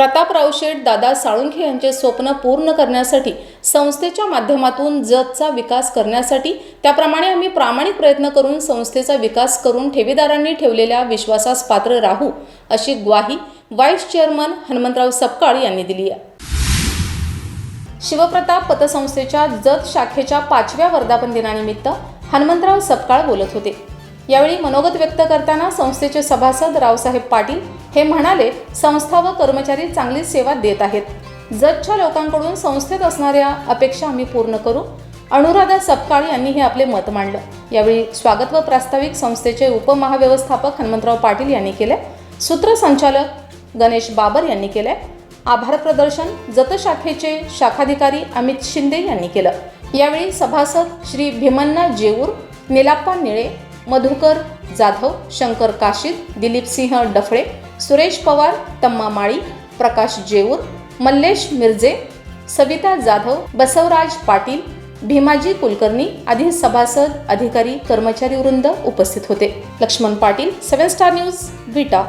प्रतापराव शेठ दादा साळुंखे यांचे स्वप्न पूर्ण करण्यासाठी संस्थेच्या माध्यमातून जतचा विकास करण्यासाठी त्याप्रमाणे आम्ही प्रामाणिक प्रयत्न करून संस्थेचा विकास करून ठेवीदारांनी ठेवलेल्या विश्वासास पात्र राहू अशी ग्वाही व्हाईस चेअरमन हनुमंतराव सपकाळ यांनी दिली आहे. शिवप्रताप पतसंस्थेच्या जत शाखेच्या पाचव्या वर्धापन दिनानिमित्त हनुमंतराव सपकाळ बोलत होते. यावेळी मनोगत व्यक्त करताना संस्थेचे सभासद रावसाहेब पाटील हे म्हणाले संस्था व कर्मचारी चांगली सेवा देत आहेत. जच्छा लोकांकडून संस्थेत असणाऱ्या अपेक्षा आम्ही पूर्ण करू. अनुराधा सपकाळ यांनी हे आपले मत मांडलं. यावेळी स्वागत व प्रास्ताविक संस्थेचे उपमहाव्यवस्थापक हनुमंतराव पाटील यांनी केले. सूत्रसंचालक गणेश बाबर यांनी केले. आभार प्रदर्शन जतशाखेचे शाखाधिकारी अमित शिंदे यांनी केलं. यावेळी सभासद श्री भीमन्ना जेऊर निलाप्पा निळे मधुकर जाधव शंकर काशीद दिलीप सिंह डफळे सुरेश पवार तम्मा माळी प्रकाश जेऊर मल्लेश मिर्जे सविता जाधव बसवराज पाटील भीमाजी कुलकर्णी आदी सभासद अधिकारी कर्मचारी वृंद उपस्थित होते. Laxman Patil seven star news Vita